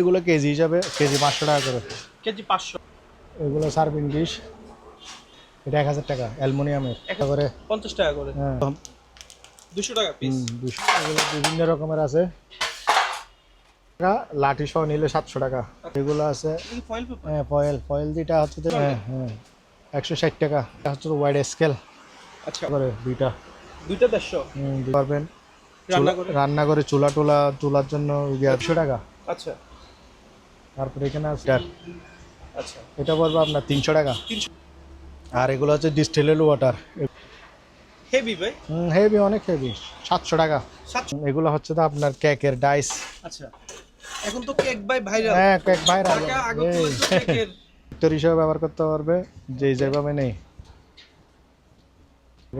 এগুলো কেজি হিসাবে কেজি পাঁচশো টাকা করে। কেজি পাঁচশো। এগুলো সার্ভিং ডিশ এটা এক হাজার টাকা অ্যালমোনিয়ামের। একটা করে পঞ্চাশ টাকা করে। হ্যাঁ। দুশো টাকা পিস দুশো। এগুলো বিভিন্ন রকমের আছে। টাকা, লাঠি সহ নিলে সাতশো টাকা। এগুলো আছে হ্যাঁ ফয়েল ফয়েল যেটা হচ্ছে হ্যাঁ হ্যাঁ। একশো ষাট টাকা। এটা হচ্ছে ওয়াইড স্কেল আচ্ছা। করে দুইটা। দুইটা দেড়শো? পারবেন। রান্না করে? রান্না করে চুলা টুলা তোলার জন্য দেড়শো টাকা। আচ্ছা। তারপরে এখানে আছে আচ্ছা এটা পড়বে আপনার তিনশো টাকা। আর এগুলো হচ্ছে ডিস্টিলেড ওয়াটার হেভি ভাই? হুম হেভি অনেক হেভি সাতশো টাকা। এগুলো হচ্ছে তো আপনার কেকের ডাইস আচ্ছা। এখন তো কেক বাই ভাইরাল হ্যাঁ কেক ভাইরাল তোর হিসাবে ব্যবহার করতে পারবে যে যেভাবে নেই।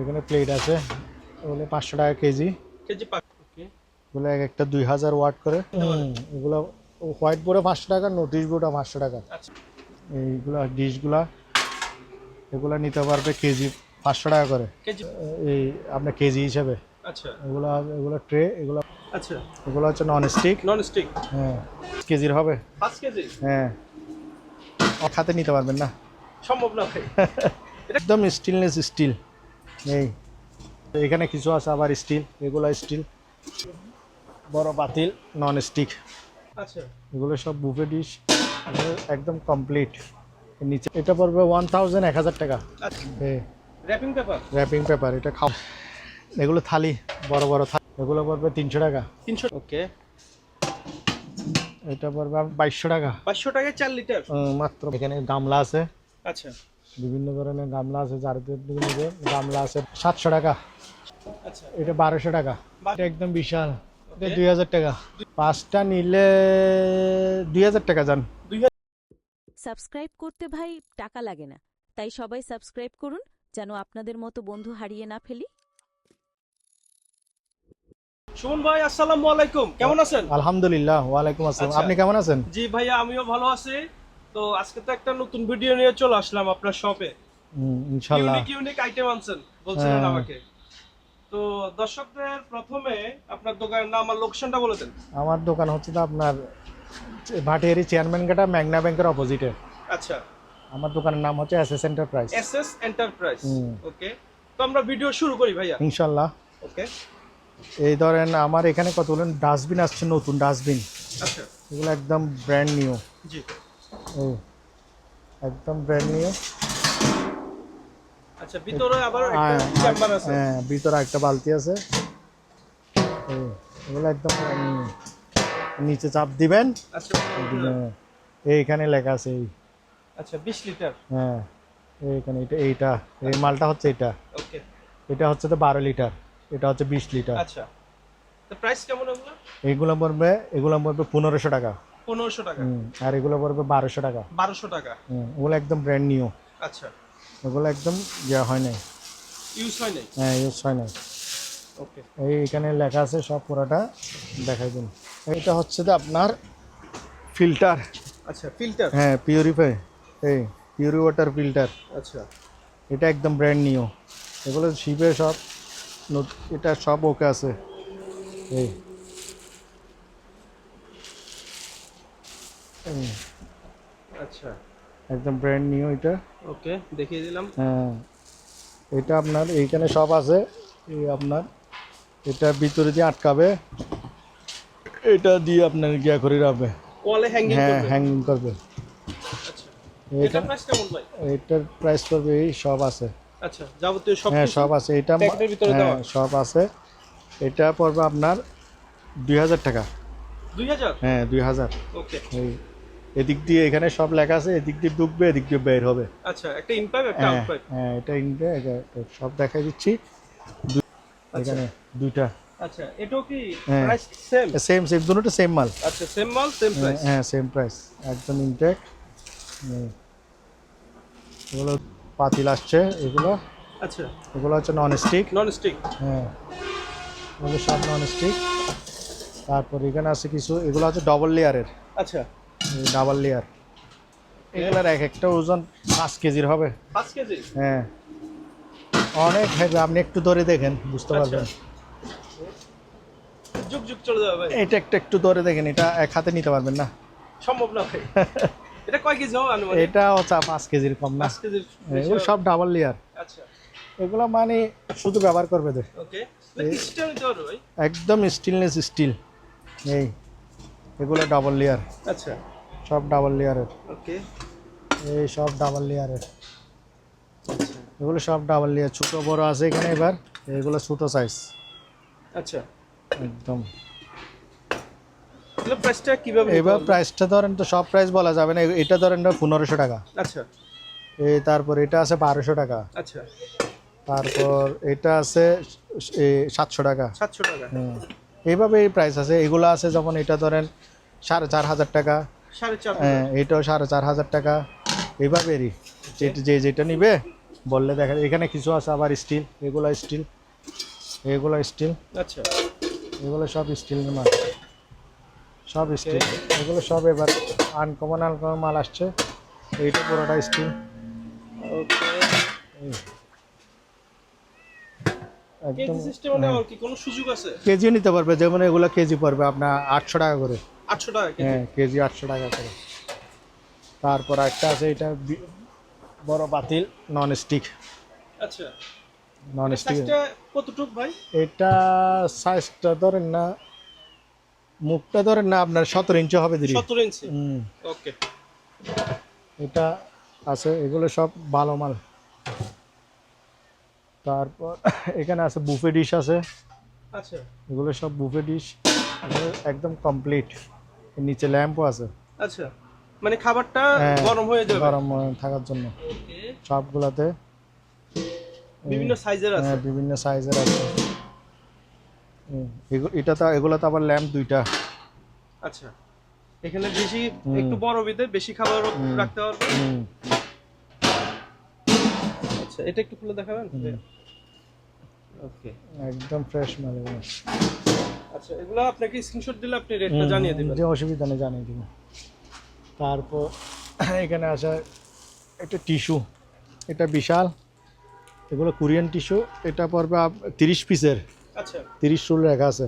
এখানে প্লেট আছে ওগুলো পাঁচশো টাকা কেজি। কেজি এগুলো এক একটা দুই হাজার ওয়াট করে। এগুলো হোয়াইট বোর্ডে পাঁচশো টাকা নোটিশ বোর্ডে পাঁচশো টাকা। এইগুলা ডিশগুলা এগুলা নিতে পারবে কেজি পাঁচশো টাকা করে। এই আপনার কেজি হিসেবে। আচ্ছা। এগুলো এগুলো ট্রে এগুলো আচ্ছা। এগুলো হচ্ছে নন স্টিক নন স্টিক হ্যাঁ কেজির হবে। পাঁচ কেজি? হ্যাঁ। নিতে পারবেন না। সম্ভব না একদম স্টিলনেস স্টিল। এই এখানে কিছু আছে আবার স্টিল এগুলো স্টিল। বড় পাতিল নন স্টিক আচ্ছা। এগুলো সব বুফে ডিশ একদম কমপ্লিট নিচে এটা পড়বে ওয়ান থাউজেন্ড এক হাজার টাকা। র্যাপিং পেপার র্যাপিং পেপার এটা খাও। এগুলো থালি বড় বড় থালি। এগুলো পড়বে তিনশো টাকা। তিনশো ওকে। এটা পড়বে বাইশশো টাকা। চার লিটার মাত্র। এখানে গামলা আছে। আচ্ছা। বিভিন্ন ধরনের গামলা আছে নিবে গামলা আছে সাতশো টাকা। আচ্ছা। এটা বারোশো টাকা। এটা একদম বিশাল। এটা. দুই হাজার টাকা। পাঁচটা নিলে দুই হাজার টাকা যান। দুই সাবস্ক্রাইব করতে ভাই টাকা লাগে না। তাই সবাই সাবস্ক্রাইব করুন যেন আপনাদের মতো বন্ধু হারিয়ে না ফেলি। সুমন ভাই আসসালামু আলাইকুম। কেমন আছেন? আলহামদুলিল্লাহ ওয়ালাইকুম আসসালাম। আচ্ছা। আপনি কেমন আছেন? জি ভাইয়া আমিও ভালো আছি। তো আজকে তো একটা নতুন ভিডিও নিয়ে চলে আসলাম আপনার শপে। হুম, ইনশাল্লাহ। ইউনিক ইউনিক আইটেম আনছেন বলছিলেন হ্যাঁ। আমাকে। তো দর্শকদের প্রথমে আপনার দোকানের নাম আর লোকেশনটা বলে দেন। আমার দোকান হচ্ছে আপনার ভাটিয়ারি চেয়ারম্যান গেটা ম্যাগনা ব্যাংকের অপোজিটে আচ্ছা। আমার দোকানের নাম হচ্ছে S S enterprise S S enterprise okay. তো আমরা ভিডিও শুরু করি ভাইয়া। ইনশাল্লাহ। ওকে। এই ধরেন আমার এখানে কতগুলো ডাস্টবিন আসছে নতুন ডাস্টবিন। আচ্ছা। এগুলো একদম ব্র্যান্ড নিউ জি। এই একদম ব্র্যান্ড নিউ আচ্ছা ভিতরে আবার হ্যাঁ, একটা চেম্বার আছে। হ্যাঁ ভিতরে একটা বালতি আছে। এগুলো একদম নিচে চাপ দিবেন। আচ্ছা হ্যাঁ, এইখানে লেখা আছে এই। আচ্ছা 20 লিটার। হ্যাঁ এইখানে এটা এইটা এই মালটা হচ্ছে এটা। ওকে। এটা হচ্ছে তো বারো লিটার এটা হচ্ছে বিশ লিটার। আচ্ছা তো প্রাইস কেমন ওগুলো এগুলো পড়বে এগুলো পড়বে পনেরোশো টাকা। 1500 টাকা। আর এগুলো পড়বে বারোশো টাকা। 1200 টাকা। হুম, ওগুলো একদম ব্র্যান্ড নিউ আচ্ছা। ওগুলো একদম ইয়ে হয় নাই। ইউজ হয় নাই? হ্যাঁ ইউজ হয় নাই। ওকে এই এখানে লেখা আছে সব পুরাটা দেখাই দিন। এটা হচ্ছে যে আপনার ফিল্টার। আচ্ছা ফিল্টার? হ্যাঁ পিউরিফাই এই পিউরি ওয়াটার ফিল্টার আচ্ছা। এটা একদম ব্র্যান্ড নিউ এগুলো শিপে সব এটা সব ওকে আছে। এই, আচ্ছা। একদম ব্র্যান্ড নিউ এটা। ওকে দেখিয়ে দিলাম। হ্যাঁ এটা আপনার এইখানে সব আছে। এই আপনার এটা ভিতরে দিয়ে আটকাবে। এটা দিয়ে আপনার গিয়া করে রাখবে। ওয়ালে হ্যাঙ্গিং হ্যাঁ করবে? হ্যাঙ্গিং করবে। আচ্ছা। এটা প্রাইস কেমন ভাই? এটার প্রাইস করবে এই সব আছে। আচ্ছা যাবতীয় সব হ্যাঁ সব আছে। এটা প্যাকেটের ভিতরে হ্যাঁ দেওয়া? সব আছে। এটা পড়বে আপনার দুই হাজার টাকা। 2000 হ্যাঁ দুই হাজার। ওকে এই এদিক দিয়ে এখানে সব লেখা আছে এদিক দিয়ে ঢুকবে এদিক দিয়ে বের হবে। আচ্ছা একটা ইনপাইপ একটা হ্যাঁ আউটপাইপ হ্যাঁ এটা ইন্ডিয়া সব দেখাই দিচ্ছি। এখানে দুইটা। আচ্ছা এটাও কি হ্যাঁ। প্রাইস সেম সেম সেম দুটো সেম মাল। আচ্ছা সেম মাল সেম প্রাইস হ্যাঁ সেম প্রাইস একদম ইনটেক এগুলো পাতিল আসছে এগুলো। আচ্ছা। এগুলো হচ্ছে নন স্টিক নন স্টিক হ্যাঁ। এগুলো সব নন স্টিক তারপর এখানে আছে কিছু এগুলো হচ্ছে ডবল লেয়ারের আচ্ছা। Double layer. এগুলোর এক একটা ওজন পাঁচ কেজির হবে। 5 কেজি? হ্যাঁ। অনেক হেভি আপনি একটু ধরে দেখেন বুঝতে আচ্ছা। পারবেন। যুগ যুগ চলে যাবে ভাই। এটা একটা একটু ধরে দেখেন এটা এক হাতে নিতে পারবেন না। সম্ভব না ভাই। এটা কয় কেজি হবে আনুমানিক? এটা হচ্ছে পাঁচ কেজির কম না। পাঁচ কেজির এগুলো সব ডাবল লেয়ার আচ্ছা। এগুলো মানে শুধু ব্যবহার করবে দে ওকে। সিস্টেম নিতে পারবে ভাই? একদম স্টিলনেস স্টিল এই এগুলো ডাবল লেয়ার আচ্ছা। সব ডাবল লেয়ারের ওকে এই সব ডাবল লেয়ারের আচ্ছা। এগুলো সব ডাবল লেয়ার ছোটো বড় আছে এখানে এবার। এগুলো ছোটো সাইজ আচ্ছা। একদম। এগুলো প্রাইসটা কীভাবে এবার প্রাইসটা ধরেন তো সব প্রাইস বলা যাবে না। এটা ধরেন পনেরোশো টাকা। আচ্ছা। এই তারপর এটা আছে বারোশো টাকা। আচ্ছা। তারপর এটা আছে সাতশো টাকা। সাতশো টাকা। হুম। এইভাবে এই প্রাইস আছে। এগুলো আছে যেমন এটা ধরেন সাড়ে চার হাজার টাকা। হ্যাঁ এটাও সাড়ে চার হাজার টাকা। এইভাবেরই যে- যে যেটা নিবে বললে দেখা এখানে কিছু আছে আবার স্টিল এগুলো স্টিল এগুলো স্টিল আচ্ছা। এগুলো সব স্টিলের মাল। সব স্টিল এগুলো সব এবার আনকমন আনকমন মাল আসছে। এইটা পুরোটা স্টিল একদম কেজি সিস্টেমে নেওয়ার কি কোনো সুযোগ আছে? কেজিও নিতে পারবে যেমন এগুলো কেজি পড়বে আপনার আটশো টাকা করে। আটশো টাকা কেজি। হ্যাঁ কেজি আটশো টাকা করে। তারপর একটা আছে এটা বড় নন স্টিক আচ্ছা। নন স্টিক কতটুক ভাই? এটা সাইজটা ধরেন না মুখটা ধরেন না আপনার সতেরো ইঞ্চি হবে দিদি। সতেরো ইঞ্চি ওকে। এটা আছে এগুলো সব ভালো মাল। তারপর এখানে আছে বুফে ডিশ আছে। আচ্ছা। এগুলো সব বুফে ডিশ একদম কমপ্লিট নিচে ল্যাম্পও আছে। আচ্ছা মানে খাবারটা হ্যাঁ, গরম হয়ে যাবে? গরম থাকার জন্য। ওকে। সবগুলাতে। বিভিন্ন সাইজের আছে? হ্যাঁ বিভিন্ন সাইজের আছে। এটা তো এগুলো তো আবার ল্যাম্প দুইটা। আচ্ছা। এখানে বেশি একটু বড় বিদে বেশি খাবার রাখতে পারবে আচ্ছা এটা একটু খুলে দেখাবেন? ওকে। একদম ফ্রেশ মাল আচ্ছা এগুলো আপনাকে স্ক্রিনশট দিলে আপনি রেটটা জানিয়ে দিবেন। যে অসুবিধা নেই জানিয়ে দিব। তারপর এখানে আসা একটা টিস্যু এটা বিশাল। এগুলো কোরিয়ান টিস্যু এটা পড়বে তিরিশ পিসের। আচ্ছা। তিরিশ রোল রেখা আছে।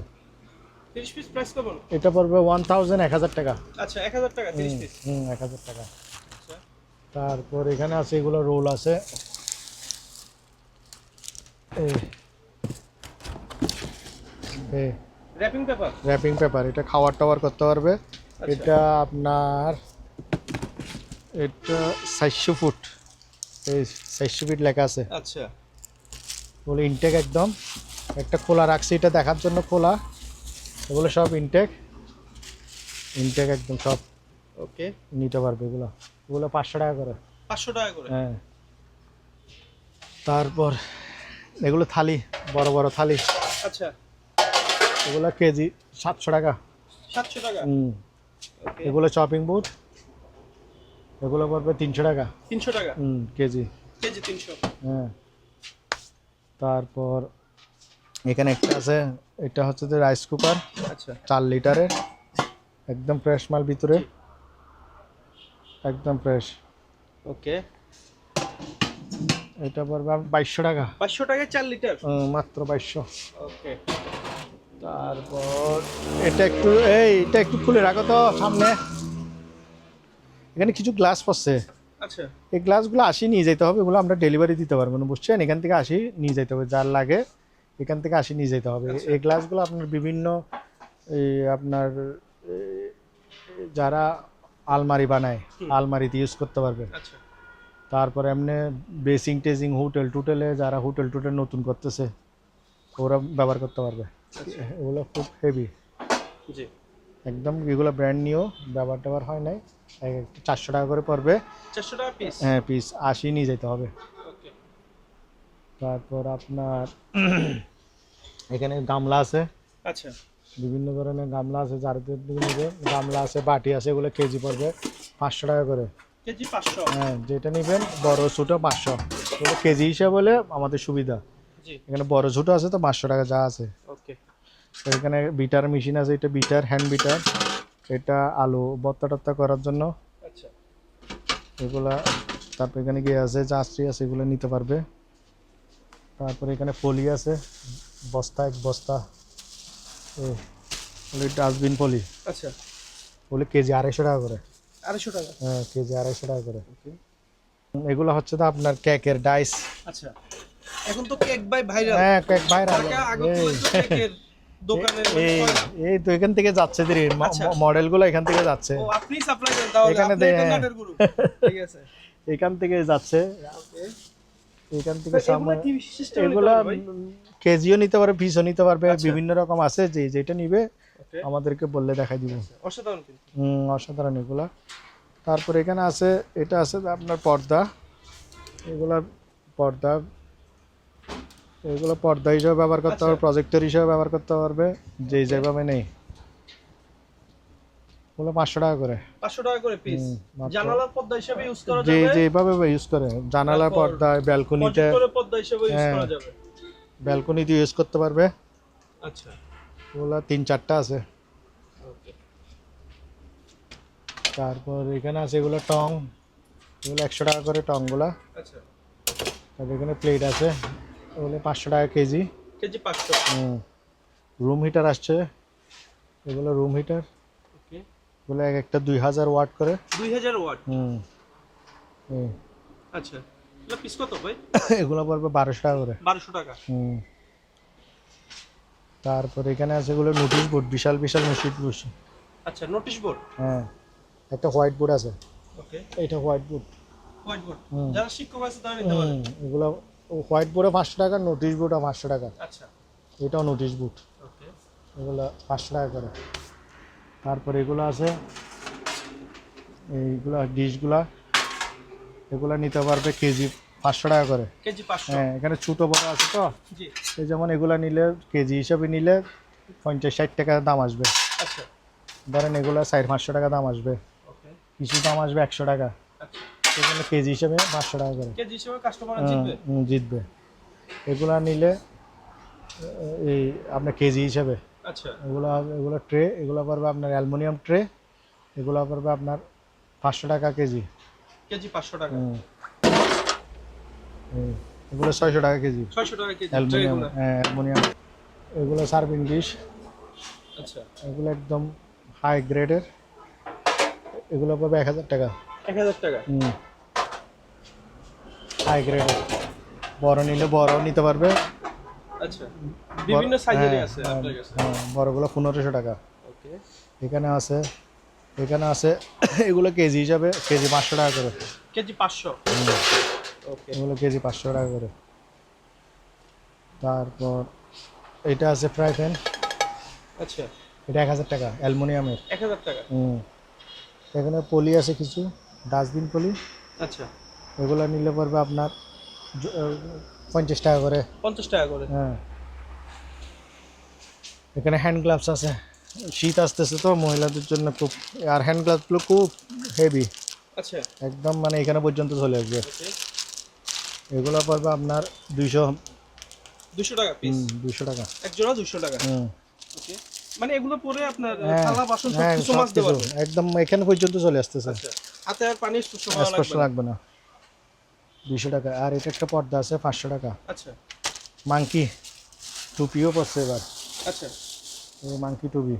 30 পিস প্রাইস কেমন? এটা পড়বে ওয়ান থাউজেন্ড এক হাজার টাকা। আচ্ছা 1000 টাকা 30 পিস? হুম এক হাজার টাকা। আচ্ছা। তারপর এখানে আছে এগুলো রোল আছে। এই র‍্যাপিং পেপার র্যাপিং পেপার এটা খাওয়ার টাওয়ার করতে পারবে। আচ্ছা। এটা আপনার এটা চারশো ফুট। এই চারশো ফিট লেখা আছে। আচ্ছা। এগুলো ইনটেক একদম। একটা খোলা রাখছি এটা দেখার জন্য খোলা। এগুলো সব ইনটেক ইনটেক একদম সব। ওকে নিতে পারবে এগুলো। এগুলো পাঁচশো টাকা করে। 500 টাকা করে? হ্যাঁ। তারপর এগুলো থালি বড় বড় থালি। আচ্ছা। এগুলো কেজি সাতশো টাকা। 700 টাকা? হুম। এগুলো চপিং বুট এগুলো পড়বে তিনশো টাকা। 300 টাকা? হুম কেজি। কেজি 300 হ্যাঁ। তারপর এখানে একটা আছে এটা হচ্ছে যে রাইস কুকার আচ্ছা। চার লিটারের একদম ফ্রেশ মাল ভিতরে। একদম ফ্রেশ ওকে এটা পড়বে বাইশশো টাকা। 500 টাকায় চার লিটার? মাত্র বাইশশো। ওকে তারপর এটা একটু এই এটা একটু খুলে রাখো তো সামনে। এখানে কিছু গ্লাস পড়ছে। আচ্ছা। এই গ্লাসগুলো আসি নিয়ে যেতে হবে এগুলো আমরা ডেলিভারি দিতে পারব না বুঝছেন? এখান থেকে আসি নিয়ে যেতে হবে যার লাগে এখান থেকে আসি নিয়ে যেতে হবে। আচ্ছা। এই গ্লাসগুলো আপনার বিভিন্ন এই আপনার যারা আলমারি বানায়। আলমারিতে ইউজ করতে পারবে আচ্ছা। তারপরে এমনি বেসিং টেসিং হোটেল টোটেলে যারা হোটেল টোটেল নতুন করতেছে ওরা ব্যবহার করতে পারবে। এগুলো খুব হেভি জি। একদম এগুলো ব্র্যান্ড নিউ ব্যবহার ট্যাবহার হয় নাই। চারশো টাকা করে পড়বে। 400 টাকা পিস হ্যাঁ পিস আশি নিয়ে যেতে হবে। তারপর আপনার এখানে গামলা আছে। আচ্ছা। বিভিন্ন ধরনের গামলা আছে নিবে। গামলা আছে বাটি আছে এগুলো কেজি পড়বে পাঁচশো টাকা করে। কেজি 500 হ্যাঁ যেটা নেবেন বড় ছোটো পাঁচশো। কেজি হিসাবে হলে আমাদের সুবিধা। এখানে বড় ছোটো আছে তো পাঁচশো টাকা যা আছে। এখানে বিটার মেশিন আছে এটা বিটার হ্যান্ড বিটার এটা আলু বত্তা টত্তা করার জন্য। আচ্ছা। এগুলা তারপর এখানে গিয়ে আছে চাষি আছে এগুলো নিতে পারবে। তারপরে এখানে পলি আছে বস্তা এক বস্তা। Dustbin poly. আচ্ছা। ওগুলো কেজি আড়াইশো টাকা করে। আড়াইশো টাকা? হ্যাঁ কেজি আড়াইশো টাকা করে। এগুলো হচ্ছে তো আপনার কেকের ডাইস। আচ্ছা। এখন তো কেক বাই ভাইরাল। হ্যাঁ কেক আগরতলা তো কেকের। এই তো এখান থেকে যাচ্ছে ধীরে আচ্ছা। মডেলগুলো এখান থেকে যাচ্ছে। ও আপনি সাপ্লাই দেন তাহলে এখানে আপনি দে- তো। নাটের গুরু ঠিক আছে। এখান থেকে যাচ্ছে। এখান থেকে এগুলা সামনে কি সিস্টেম এগুলা কেজিও নিতে পারবে পিসও নিতে পারবে আচ্ছা। বিভিন্ন রকম আছে যে যেটা নিবে আমাদেরকে বললে দেখাই দিব। অসাধারণ হুম অসাধারণ এগুলা। তারপরে এখানে আছে এটা আছে আপনার পর্দা। এগুলা পর্দা এগুলো পর্দা হিসেবে ব্যবহার করতে আচ্ছা। পারবে প্রজেক্টর হিসেবে ব্যবহার করতে পারবে যে যেভাবে নেই। ওগুলো পাঁচশো টাকা করে। পাঁচশো টাকা করে পিস জানালার পর্দা হিসেবে ইউজ করা যাবে? যে যেভাবে ইউজ করে জানালা তারপর পর্দায় ব্যালকনিতে পর্দা হিসেবে ইউজ হ্যাঁ। করা যাবে। ব্যালকনিতে ইউজ করতে পারবে। আচ্ছা। ওগুলো তিন চারটা আছে। ওকে তারপর এখানে আছে এগুলো টং। এগুলো একশো টাকা করে টংগুলা। আচ্ছা। তারপর এখানে প্লেট আছে। ওগুলো পাঁচশো টাকা কেজি। কেজি পাঁচশো। রুম হিটার আসছে। এগুলো রুম হিটার। ওকে। এগুলো এক একটা দুই হাজার ওয়াট করে। দুই হাজার ওয়াট? হুম। আচ্ছা। এগুলো পিস কত ভাই? এগুলো পড়বে বারোশো টাকা করে। বারোশো টাকা। হুম। তারপর এখানে আছে এগুলো নোটিশ বোর্ড বিশাল বিশাল নোটিশ বোর্ড আচ্ছা নোটিশ বোর্ড হ্যাঁ। একটা হোয়াইট বোর্ড আছে। ওকে। এটা হোয়াইট বোর্ড হোয়াইট বোর্ড যারা শিক্ষক আছে তারা নিতে পারে। এগুলো হোয়াইট বোর্ডে পাঁচশো টাকা নোটিশ বোর্ডও পাঁচশো টাকা। আচ্ছা। এটাও নোটিশ বোর্ড। ওকে। এগুলো পাঁচশো টাকা করে। তারপর এগুলো আছে। এইগুলা ডিশগুলা এগুলো নিতে পারবে কেজি পাঁচশো টাকা করে। কেজি হ্যাঁ এখানে ছোটো বড় আছে তো? এই যেমন এগুলা নিলে কেজি হিসাবে নিলে পঞ্চাশ ষাট টাকা দাম আসবে। আচ্ছা। ধরেন এগুলো চার পাঁচশো টাকা দাম আসবে। কিছু দাম আসবে একশো টাকা। এখানে কেজি হিসাবে পাঁচশো টাকা করে। কেজি হিসেবে কাস্টমার জিতবে? জিতবে। এগুলা নিলে এই আপনার কেজি হিসাবে। আচ্ছা। এগুলো এগুলো ট্রে এগুলো পারবে আপনার অ্যালুমিনিয়াম ট্রে এগুলো পারবে আপনার পাঁচশো টাকা কেজি। কেজি পাঁচশো টাকা। এগুলো ছয়শো টাকা কেজি। ছয়শো টাকা কেজি অ্যালুমিনিয়াম। হ্যাঁ অ্যালুমিনিয়াম। এগুলো সার্ভিং ডিশ আচ্ছা। এগুলো একদম হাই গ্রেডের এগুলো পাবে এক হাজার টাকা। এক হাজার টাকা। হাই গ্রেডের বড় নিলে বড় নিতে পারবে। আচ্ছা বিভিন্ন সাইজেরই হ্যাঁ, আছে হ্যাঁ, আপনার কাছে। হ্যাঁ, বড়গুলো পনেরোশো টাকা। ওকে। এখানে আছে এখানে আছে এগুলো কেজি হিসাবে কেজি পাঁচশো টাকা করে। কেজি পাঁচশো? ওকে। এগুলো কেজি পাঁচশো টাকা করে। তারপর এটা আছে ফ্রাই প্যান। আচ্ছা। এটা এক হাজার টাকা অ্যালুমিনিয়ামের। এক হাজার টাকা। হুম। এখানে পলি আছে কিছু। ডাস্টবিন পলি আচ্ছা। এগুলো নিলে পড়বে আপনার পঞ্চাশ টাকা করে। পঞ্চাশ টাকা করে। হ্যাঁ। এখানে হ্যান্ড গ্লাভস আছে। শীত আসতেছে তো মহিলাদের জন্য খুব আর হ্যান্ড গ্লাভসগুলো খুব হেভি আচ্ছা। একদম মানে এখানে পর্যন্ত চলে আসবে। এগুলো পড়বে আপনার দুইশো দুশো টাকা পিস দুশো টাকা। এক জোড়া দুশো টাকা? হুম। ওকে। মানে এগুলো পরে আপনার হ্যাঁ, থালা বাসন সব হ্যাঁ কিছু সব কিছু পারবে একদম এখানে পর্যন্ত চলে আসতেছে। আচ্ছা। হাতে আর পানি স্পর্শ লাগবে না। দুইশো টাকা। আর এটা একটা পর্দা আছে পাঁচশো টাকা। আচ্ছা। মাংকি টুপিও পড়ছে এবার। আচ্ছা। এই মাংকি টুপি।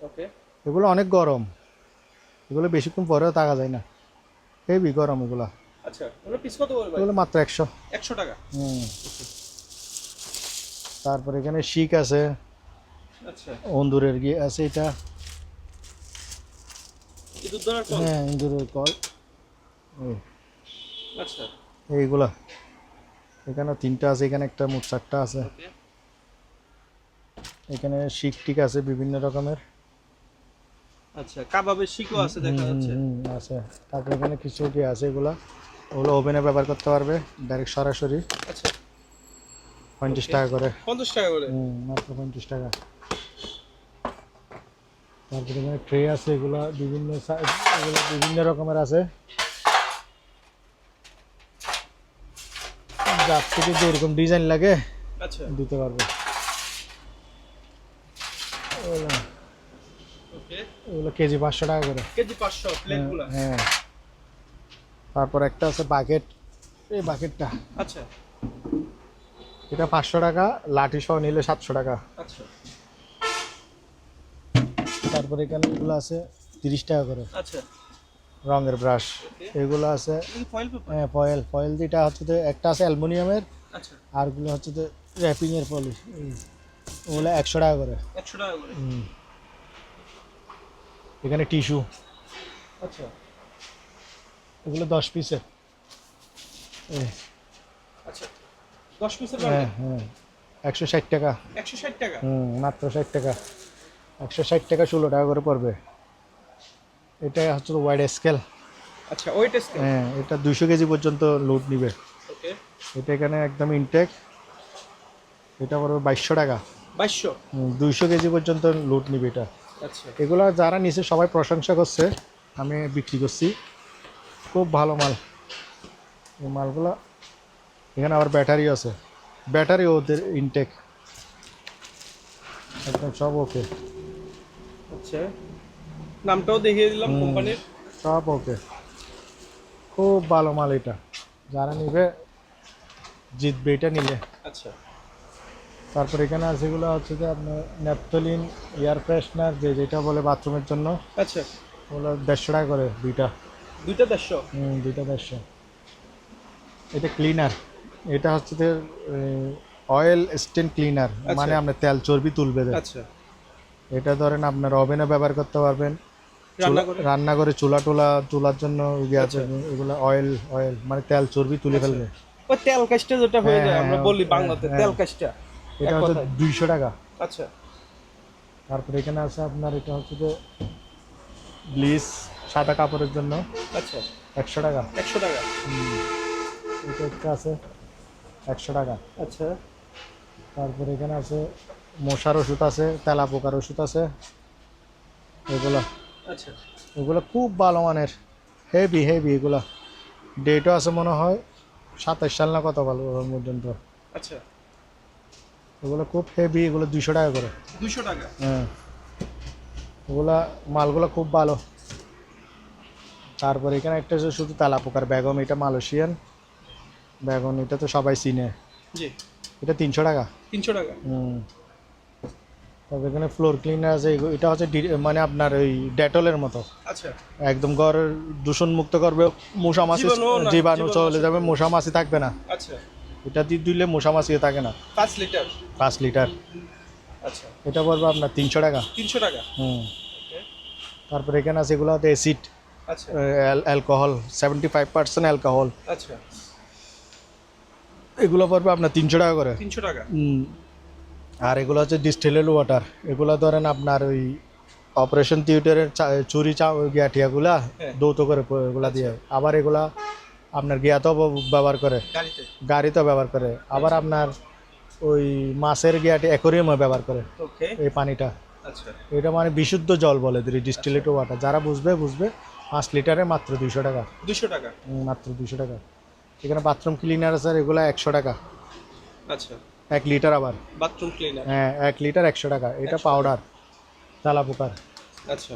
ওকে। এগুলো অনেক গরম। এগুলো বেশিক্ষণ পরেও থাকা যায় না। হেভি গরম এগুলো। আচ্ছা পিস কত এগুলো মাত্র একশো। একশো টাকা। হুম। তারপর এখানে শিক আছে। আচ্ছা। অন্দুরের গিয়ে আছে এটা। ইঁদুর ধরার কল? হ্যাঁ ইন্দুরের কল। আচ্ছা। এইগুলা। এখানে তিনটা আছে এখানে একটা মোট চারটা আছে। এখানে শিক টিক আছে বিভিন্ন রকমের। আচ্ছা কাবাবের শিকও আছে দেখা যাচ্ছে। আছে। তারপর এখানে কিছু কি আছে এগুলা? ওগুলো ওভেনে ব্যবহার করতে পারবে ডাইরেক্ট সরাসরি। আচ্ছা। পঞ্চাশ টাকা করে। পঞ্চাশ টাকা করে? মাত্র পঞ্চাশ টাকা। তারপরে এখানে ট্রে আছে এগুলা বিভিন্ন এগুলো বিভিন্ন রকমের আছে। যার থেকে যেরকম ডিজাইন লাগে আচ্ছা। দিতে পারবে। এগুলো। কেজি পাঁচশো টাকা করে। কেজি পাঁচশো হ্যাঁ তারপর একটা আছে বাকেট এই বাকেটটা আচ্ছা। এটা পাঁচশো টাকা লাঠি সহ নিলে সাতশো টাকা। আচ্ছা। তারপরে এখানে এগুলো আছে তিরিশ টাকা করে। আচ্ছা। রঙের ব্রাশ এগুলো আছে ফয়েল হ্যাঁ ফয়েল ফয়েল যেটা হচ্ছে যে একটা আছে অ্যালুমিনিয়ামের আচ্ছা। আরগুলো হচ্ছে যে র্যাপিংয়ের পলিশ ওগুলো একশো টাকা করে। একশো টাকা করে? হুম। এখানে টিস্যু। আচ্ছা। এগুলো দশ পিসের। আচ্ছা। দশ পিসের হ্যাঁ হ্যাঁ। একশো ষাট টাকা। একশো ষাট টাকা? হুম মাত্র ষাট টাকা। একশো ষাট টাকা ষোলো টাকা করে পড়বে। এটা হচ্ছে ওয়াইড স্কেল আচ্ছা ওয়েট স্কেল হ্যাঁ এটা দুইশো কেজি পর্যন্ত লোড নিবে। ওকে। এটা এখানে একদম ইনটেক এটা পড়বে বাইশশো টাকা। বাইশশো? দুইশো কেজি পর্যন্ত লোড নিবে এটা। আচ্ছা। এগুলো যারা নিচে সবাই প্রশংসা করছে। আমি বিক্রি করছি। খুব ভালো মাল। এই মালগুলো এখানে আবার ব্যাটারি আছে। ব্যাটারি ওদের ইনটেক একদম সব ওকে আচ্ছা নামটাও দেখিয়ে দিলাম কোম্পানির। সব ওকে। খুব ভালো মাল এটা। যারা নিবে জিতবে এটা নিলে। আচ্ছা। তারপর এখানে আছে এগুলো হচ্ছে যে আপনার ন্যাপথলিন এয়ার ফ্রেশনার যে যেটা বলে বাথরুমের জন্য। আচ্ছা। ওগুলো দেড়শো টাকা করে দুইটা। দুইটা দেড়শো? হুম দুইটা দেড়শো। এটা ক্লিনার। এটা হচ্ছে যে অয়েল স্টেন ক্লিনার। আচ্ছা। মানে আপনার তেল চর্বি তুলবে আচ্ছা। এটা ধরেন আপনার ওভেনে ব্যবহার করতে পারবেন। রান্না করে? চুলা টোলা তোলার জন্য ইয়ে আছে, আচ্ছা। এগুলো অয়েল অয়েল মানে তেল চর্বি তুলে আচ্ছা। ফেলবে। ওই তেল কাজটা যেটা হয়ে হ্যাঁ, যায় আমরা হ্যাঁ, বলি হ্যাঁ, বাংলাতে। তেল কাজটা এটা হচ্ছে দুইশো টাকা। আচ্ছা। তারপরে এখানে আছে আপনার এটা হচ্ছে যে ব্লিচ সাদা কাপড়ের জন্য। আচ্ছা। একশো টাকা। একশো টাকা। এটা একটা আছে একশো টাকা। আচ্ছা। তারপরে এখানে আছে মশার ওষুধ আছে তেলা পোকার ওষুধ আছে। এগুলো আচ্ছা। এগুলো খুব ভালো মানের। হেভি হেভি এগুলো। ডেটও আছে মনে হয় সাতাশ সাল না কত ভালো পর্যন্ত আচ্ছা। এগুলো খুব হেভি এগুলো দুশো টাকা করে। দুশো টাকা? হ্যাঁ। এগুলা মালগুলো খুব ভালো। তারপরে এখানে একটা শুধু তেলা পোকার বেগম এটা মালয়েশিয়ান। বেগম এটা তো সবাই চিনে। জি। এটা তিনশো টাকা। তিনশো টাকা? হুম। তবে এখানে ফ্লোর ক্লিনার আছে এটা হচ্ছে মানে আপনার ওই ডেটলের মতো। আচ্ছা। একদম ঘর দূষণ মুক্ত করবে মশা মাছি জীবাণু চলে যাবে মশা মাছি থাকবে না। আচ্ছা। এটা দিয়ে দিলে মশা মাছি থাকে না। পাঁচ লিটার? পাঁচ লিটার। আচ্ছা। এটা পড়বে আপনার তিনশো টাকা। তিনশো টাকা? হুম. তারপরে এখানে আছে এগুলো হচ্ছে অ্যাসিড আচ্ছা। Alcohol seventy five percent alcohol আচ্ছা। এগুলো পড়বে আপনার তিনশো টাকা করে। তিনশো টাকা? হুম। আর এগুলো হচ্ছে ডিস্টিলেড ওয়াটার এগুলো ধরেন আপনার ওই অপারেশন থিয়েটারের চুরি চা গিয়াটিয়াগুলা হ্যাঁ। দৌত করে এগুলা দিয়ে। আবার এগুলা আপনার গিয়াতেও ব্যবহার করে। গাড়িতেও ব্যবহার করে। আবার আপনার ওই মাছের গিয়াটি অ্যাকোরিয়ামে ব্যবহার করে। এই পানিটা। আচ্ছা। এটা মানে বিশুদ্ধ জল বলে ডিস্টিলেট ওয়াটার যারা বুঝবে বুঝবে। পাঁচ লিটারে মাত্র দুইশো টাকা। দুশো টাকা? মাত্র দুইশো টাকা। এখানে বাথরুম ক্লিনার আছে এগুলো একশো টাকা। আচ্ছা। এক লিটার আবার। বাথরুম ক্লিনার হ্যাঁ এক লিটার একশো টাকা। এটা পাউডার তালা পোকার। আচ্ছা।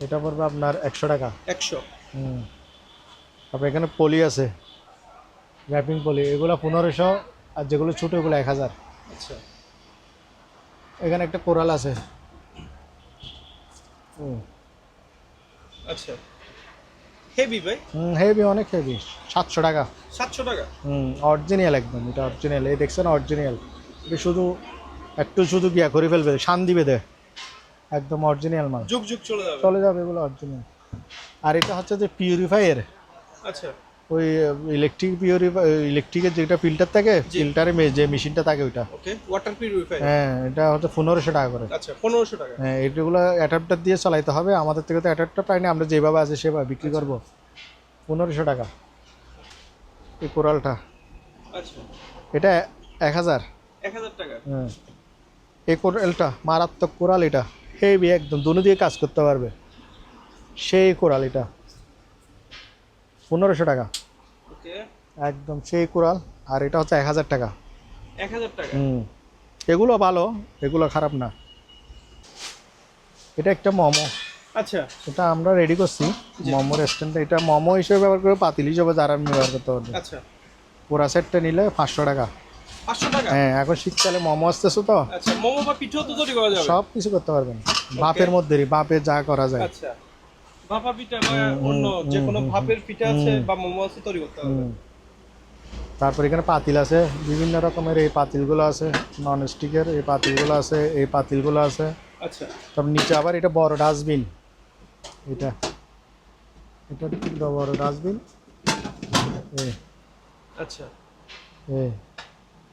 এটা পড়বে আপনার একশো টাকা। একশো। হুম। তারপর এখানে পলি আছে। Wrapping poly. এগুলো পনেরোশো আর যেগুলো ছোটো এগুলো এক হাজার। আচ্ছা। এখানে একটা কোরাল আছে। হুম। আচ্ছা। হেভি ভাই? হুম হেভি অনেক হেভি সাতশো টাকা। সাতশো টাকা? হুম অরিজিনাল একদম। এটা অরিজিনাল এই দেখছেন অরিজিনাল শুধু একটু শুধু গিয়া করে ফেলবে শান দিবে দে একদম অরিজিনাল মাল। যুগ যুগ চলে যাবে। চলে যাবে এগুলো অরিজিনাল আর এটা হচ্ছে যে পিউরিফায়ার আচ্ছা। ওই ইলেকট্রিক পিউরিফাই ইলেকট্রিকের যেটা ফিল্টার থাকে। ফিল্টারে যে মেশিনটা থাকে ওইটা। ওকে ওয়াটার পিউরিফায়ার হ্যাঁ এটা হচ্ছে পনেরোশো টাকা করে। আচ্ছা পনেরোশো টাকা। হ্যাঁ এগুলো অ্যাডাপ্টার দিয়ে চালাইতে হবে। আমাদের থেকে তো অ্যাডাপ্টার পাই না আমরা যেভাবে আছে সেভাবে বিক্রি করব। পনেরোশো টাকা। এই কোরালটা। আচ্ছা। এটা এক হাজার। হ্যাঁ। এই কোরালটা মারাত্মক কোরাল এটা। হেভি একদম দুনো দিয়ে কাজ করতে পারবে। সেই কোরাল এটা। পনেরোশো টাকা। একদম সেই কোরাল। আর এটা হচ্ছে এক হাজার টাকা। এক হাজার টাকা? হুম। এগুলো ভালো এগুলো খারাপ না। এটা একটা মোমো। আচ্ছা। এটা আমরা রেডি করছি। মোমো রেস্টুরেন্টে এটা মোমো হিসেবে ব্যবহার করে পাতিল হিসেবে যারা ব্যবহার করতে পারবে। আচ্ছা। পুরা সেটটা নিলে পাঁচশো টাকা। হ্যাঁ এখন শীতকালে মোমো আসতেছে তো। আচ্ছা মোমো বা পিঠেও তো তৈরি করা যাবে? সব কিছু করতে পারবেন। বাপের মধ্যেই বাপে যা করা যায়। আচ্ছা। ভাপা পিঠা বা হুম, হুম, অন্য যে কোনো ভাপের পিঠা আছে হুম। বা মোমো আছে তৈরি করতে হবে তারপর এখানে পাতিল আছে। বিভিন্ন রকমের এই পাতিলগুলো আছে। নন স্টিকের এই পাতিলগুলো আছে এই পাতিলগুলো আছে। আচ্ছা। তারপর নিচে আবার এটা বড় ডাস্টবিন। এটা এটা বড় ডাস্টবিন? আচ্ছা।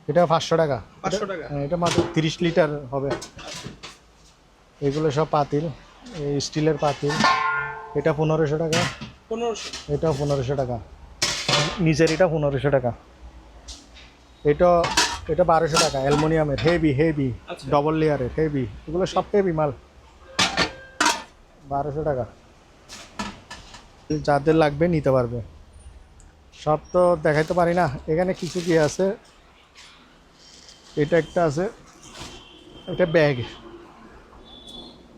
এটা পাঁচশো টাকা। 500 টাকা? হ্যাঁ, এটা মাত্র তিরিশ লিটার হবে। এগুলো সব পাতিল এই স্টিলের পাতিল। এটা পনেরোশো টাকা। পনেরোশো। এটা পনেরোশো টাকা। নিচের এটা পনেরোশো টাকা। এটা এটা বারোশো টাকা অ্যালমোনিয়ামের হেভি হেভি। ডবল লেয়ারের হেভি এগুলো সব হেভি মাল। বারোশো টাকা। যাদের লাগবে নিতে পারবে। সব তো দেখাইতে পারি না। এখানে কিছু কি আছে? এটা একটা আছে এটা ব্যাগ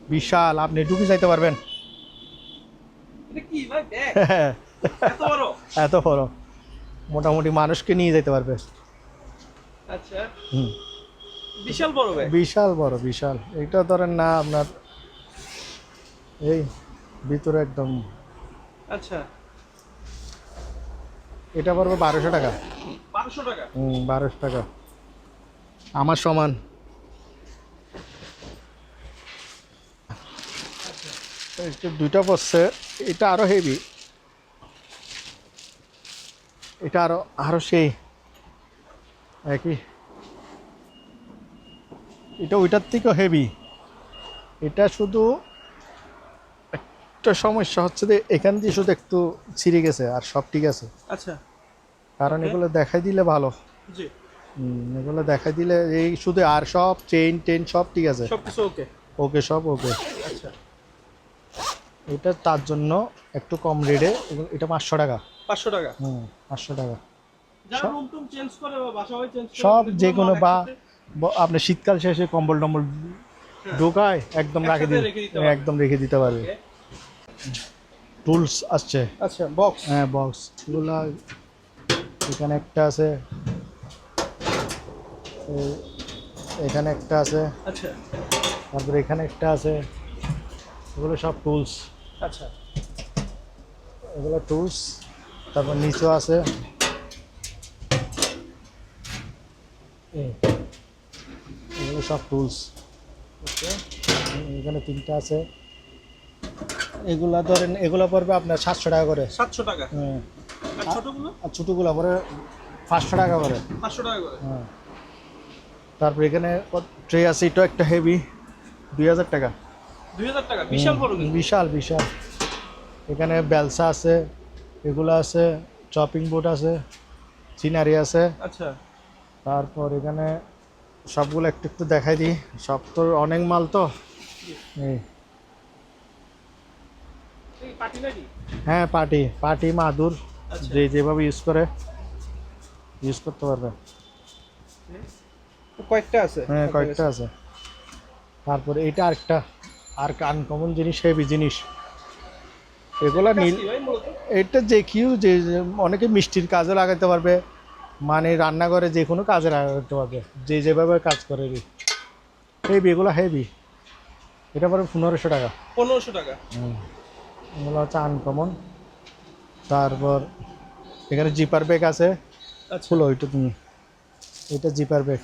বিশাল আপনি ঢুকে যাইতে পারবেন। এত বড়? মোটামুটি মানুষকে নিয়ে যেতে পারবে। আচ্ছা। হুম। বিশাল বড় বিশাল বড় বিশাল। এটা ধরেন না আপনার এই ভিতরে একদম। আচ্ছা। এটা পড়বে বারোশো টাকা। বারোশো টাকা? হুম বারোশো টাকা। আমার সমান। দুইটা পড়ছে এটা আরও হেভি এটা আরও আরও সেই একই। এটা ওইটার থেকেও হেভি এটা শুধু একটা সমস্যা হচ্ছে যে এখান দিয়ে শুধু একটু ছিঁড়ে গেছে আর সব ঠিক আছে। আচ্ছা। কারণ এগুলো দেখাই দিলে ভালো। জি। এগুলো দেখাই দিলে এই শুধু আর সব চেইন টেন সব ঠিক আছে। সবকিছু ওকে ওকে সব ওকে আচ্ছা। এটা তার জন্য একটু কম রেটে এটা পাঁচশো টাকা। পাঁচশো টাকা? হুম পাঁচশো টাকা। সব- যে কোনো বা আপনার শীতকাল শেষে কম্বল টম্বল ঢোকায় একদম রাখে পারবে। একদম রেখে দিতে পারবে। টুলস আসছে। আচ্ছা বক্স হ্যাঁ বক্স এগুলো এখানে একটা আছে। এখানে একটা আছে। আচ্ছা। তারপরে এখানে একটা আছে। এগুলো সব টুলস আচ্ছা। এগুলো টুলস তারপর নিচেও আছে। এগুলো সব টুলস এখানে তিনটা আছে। এগুলা ধরেন এগুলো পড়বে আপনার সাতশো টাকা করে। সাতশো টাকা? হ্যাঁ। আর ছোটগুলো? আর ছোটোগুলো পরে পাঁচশো টাকা করে। পাঁচশো টাকা করে। হ্যাঁ। তারপর এখানে ট্রে আছে এটা একটা হেভি দুই হাজার টাকা। দুই হাজার টাকা বিশাল বড় বিশাল বিশাল। এখানে বেলসা আছে এগুলো আছে চপিং বোর্ড আছে সিনারি আছে। আচ্ছা। তারপর এখানে সবগুলো একটু একটু দেখাই দিই। সব তো অনেক মাল তো। এই। হ্যাঁ পার্টি পার্টি মাদুর আচ্ছা। যে যেভাবে ইউজ করে ইউজ করতে পারবে। কয়েকটা আছে। হ্যাঁ কয়েকটা আছে। তারপরে এটা আরেকটা আর আনকমন জিনিস হেভি জিনিস। এগুলা নীল? এটা যে কেউ যে অনেকে মিষ্টির কাজে লাগাতে পারবে। মানে রান্নাঘরে যে কোনো কাজে লাগাতে পারবে। যে যেভাবে কাজ করে হেভি এগুলো হেভি এটা পরে পনেরোশো টাকা। পনেরোশো টাকা। এগুলো হচ্ছে আনকমন তারপর এখানে জিপার ব্যাগ আছে। আচ্ছা। ওইটা তুমি। এটা জিপার ব্যাগ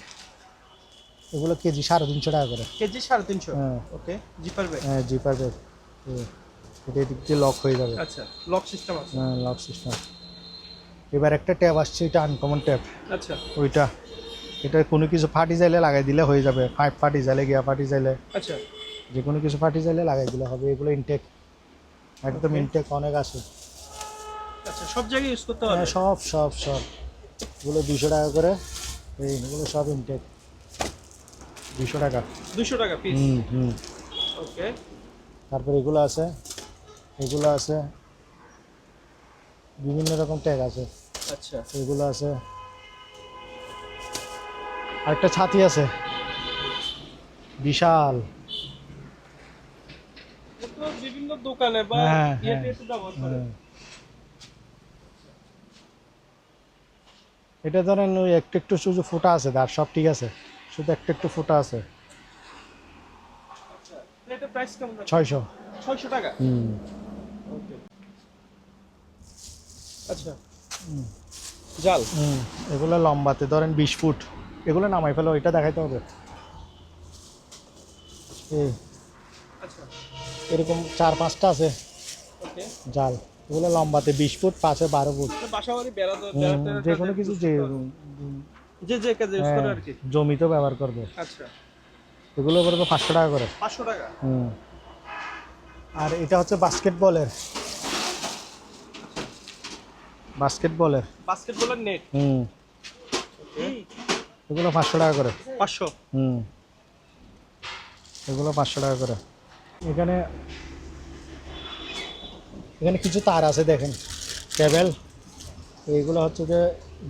এগুলো কেজি সাড়ে তিনশো টাকা করে। কেজি সাড়ে তিনশো? হ্যাঁ। Okay zipper bag? হ্যাঁ জিপার ব্যাগ। এটা এদিক দিয়ে লক হয়ে যাবে। আচ্ছা লক সিস্টেম আছে। হ্যাঁ লক সিস্টেম এবার একটা ট্যাব আসছে এটা আনকমন ট্যাব। আচ্ছা। ওইটা। এটা কোনো কিছু ফাটি যাইলে লাগাই দিলে হয়ে যাবে। পাইপ ফাটি যাইলে গিয়া ফাটি যাইলে আচ্ছা। যে কোনো কিছু ফাটি যাইলে লাগাই দিলে হবে। এগুলো ইনটেক একদম ইনটেক অনেক আছে। আচ্ছা সব জায়গায় ইউজ করতে হ্যাঁ পারবে সব সব সব। এগুলো দুশো টাকা করে। এই এগুলো সব ইনটেক দুশো টাকা। দুশো টাকা পিস হুম হুম। ওকে তারপর এগুলো আছে এগুলো আছে বিভিন্ন রকম ট্যাগ আছে। আচ্ছা। এগুলো আছে। আরেকটা ছাতি আছে। বিশাল। বিভিন্ন দোকানে বা হ্যাঁ, হ্যাঁ, করে। হ্যাঁ। এটা ধরেন ওই একটু একটু শুধু ফোটা আছে আর সব ঠিক আছে। শুধু একটু একটু ফোটা আছে। ছয়শো। ছয়শো টাকা? হুম। আচ্ছা। জাল? হুম এগুলো লম্বাতে ধরেন বিশ ফুট। এগুলো নামাই ফেলো এটা দেখাইতে হবে। আচ্ছা। এরকম চার পাঁচটা আছে। জাল এগুলো লম্বাতে বিশ ফুট পাঁচে বারো ফুট। যে কোনো কিছু যে। যে যে কাজে ইউজ করে হ্যাঁ, আর কি। জমিতেও ব্যবহার করবে। আচ্ছা। এগুলো করবে পাঁচশো টাকা করে। পাঁচশো টাকা? হুম। আর এটা হচ্ছে বাস্কেটবলের বাস্কেটবলের বাস্কেটবলের নেট হুম। এগুলো পাঁচশো টাকা করে। পাঁচশো? হুম। এগুলো পাঁচশো টাকা করে। এখানে এখানে কিছু তার আছে দেখেন। কেবেল। এইগুলো হচ্ছে যে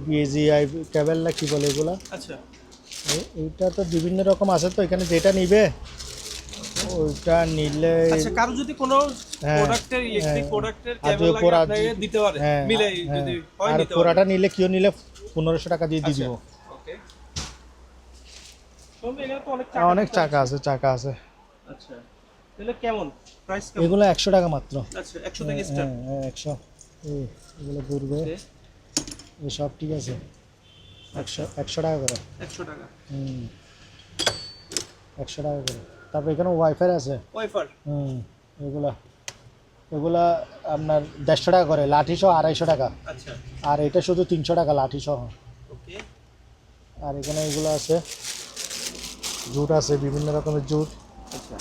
বিএজিআই কেবেল না কি বলে এগুলো? আচ্ছা। এইটা তো বিভিন্ন রকম আছে তো এখানে যেটা নিবে ওইটা নিলে আচ্ছা কারও যদি কোনো হ্যাঁ, প্রোডাক্টের ইলেকট্রিক হ্যাঁ। প্রোডাক্টের আর কেবল লাগে আপনাকে দিতে পারে হ্যাঁ মিলে হ্যাঁ। যদি হয় নিতে পারে। পুরাটা নিলে কেউ নিলে পনেরোশো টাকা দিয়ে দিয়ে দিব। ওকে অনেক চাকা আছে। চাকা আছে আচ্ছা তাহলে কেমন? প্রাইস কেমন? এগুলো একশো টাকা মাত্র। আচ্ছা একশো থেকে স্টার্ট হ্যাঁ হ্যাঁ একশো। এই, এগুলো ঘুরবে। এসব ঠিক আছে। একশো একশো টাকা করে। একশো টাকা। হুম। একশো টাকা করে। তারপর এখানে ওয়াইফাই আছে। হুম এগুলা এগুলা আপনার দেড়শো টাকা করে লাঠি সহ আড়াইশো টাকা। আচ্ছা। আর এটা শুধু তিনশো টাকা লাঠি সহ। ওকে। আর এখানে এগুলো আছে। জুট আছে বিভিন্ন রকমের জুট। আচ্ছা।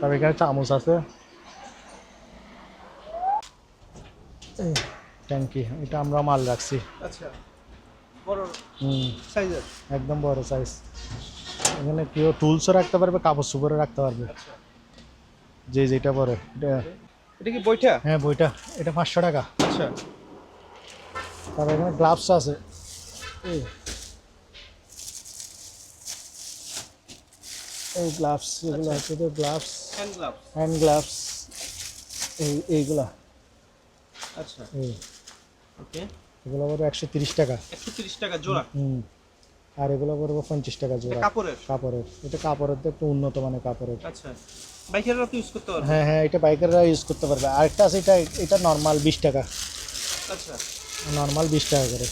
তারপর এখানে চামচ আছে। এই। ট্যাঙ্কি এটা আমরা মাল রাখছি। আচ্ছা বড় সাইজের? একদম বড় সাইজ। এখানে কেউ টুলসও রাখতে পারবে কাপড় চোপড়ও রাখতে পারবে। আচ্ছা। যে যেটা পরে এটা এটা কি বইটা? হ্যাঁ বইটা। এটা পাঁচশো টাকা। আচ্ছা। তারপর এখানে গ্লাভস আছে। এই। এই গ্লাভস এগুলো হচ্ছে তো gloves. Hand gloves. Hand gloves. এই এইগুলা। আচ্ছা। এই। ওকে এগুলো পড়বে একশো তিরিশ টাকা। একশো তিরিশ টাকা জোড়া? হুম আর এগুলো পড়বে পঞ্চাশ টাকা জোড়া। কাপড়ের? কাপড়ের। এটা কাপড়ের তো একটু উন্নত মানের কাপড়ের। আচ্ছা। বাইকেররা তো ইউজ করতে পারবে? হ্যাঁ হ্যাঁ এটা বাইকাররা ইউজ করতে পারবে। আরেকটা আছে এটা এটা নর্মাল বিশ টাকা। আচ্ছা। নর্মাল বিশ টাকা করে।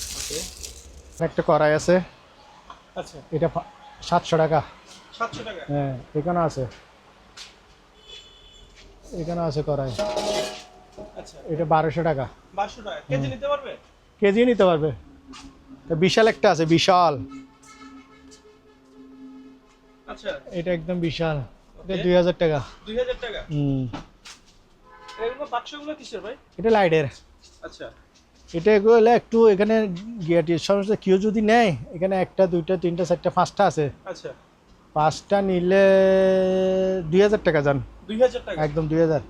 একটা কড়াই আছে। আচ্ছা। এটা সাতশো টাকা। সাতশো টাকা? হ্যাঁ এখানে আছে। এখানে আছে কড়াই। এটা বারোশো টাকা। বারোশো টাকা। কেজি নিতে পারবে? কেজি নিতে পারবে। বিশাল একটা আছে বিশাল। আচ্ছা। এটা একদম বিশাল। এটা. দুই হাজার টাকা। দুই হাজার টাকা? হুম। বাক্সগুলো কিসের ভাই? এটা লাইটের। আচ্ছা। এটা এগুলো একটু এখানে গিয়াটি সমস্ত কেউ যদি নেয় এখানে একটা দুইটা তিনটা চারটা পাঁচটা আছে। আচ্ছা। পাঁচটা নিলে দুই হাজার টাকা যান। দুই হাজার টাকা। একদম দুই হাজার।